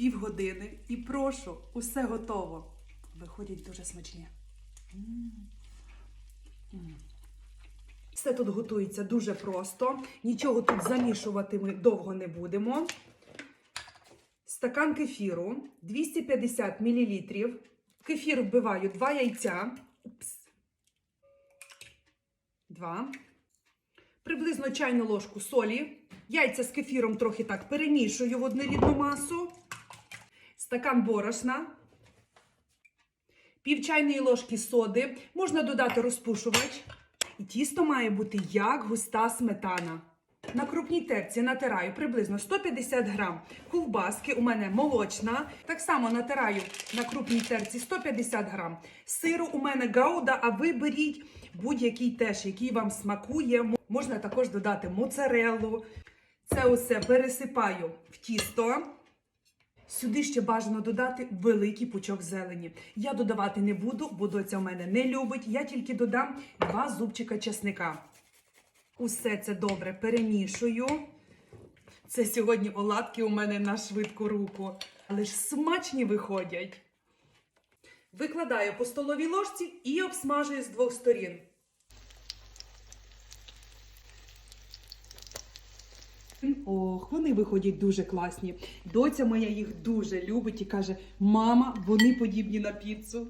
півгодини і прошу, усе готово. Виходять дуже смачні. Все тут готується дуже просто. Нічого тут замішувати ми довго не будемо. Стакан кефіру 250 мл. Кефір вбиваю 2 яйця. Упс. Два. Приблизно чайну ложку солі. Яйця з кефіром трохи так перемішую в однорідну масу. Стакан борошна. Пів чайної ложки соди. Можна додати розпушувач. І тісто має бути як густа сметана. На крупній терці натираю приблизно 150 грам ковбаски. У мене молочна. Так само натираю на крупній терці 150 грам. Сиру у мене гауда, а ви беріть будь-який теж, який вам смакує. Можна також додати моцареллу. Це усе пересипаю в тісто. Сюди ще бажано додати великий пучок зелені. Я додавати не буду, бо доця в мене не любить. Я тільки додам два зубчика чесника. Усе це добре перемішую. Це сьогодні оладки у мене на швидку руку. Але ж смачні виходять. Викладаю по столовій ложці і обсмажую з двох сторін. Ох, вони виходять дуже класні. Доця моя їх дуже любить і каже: мама, вони подібні на піцу.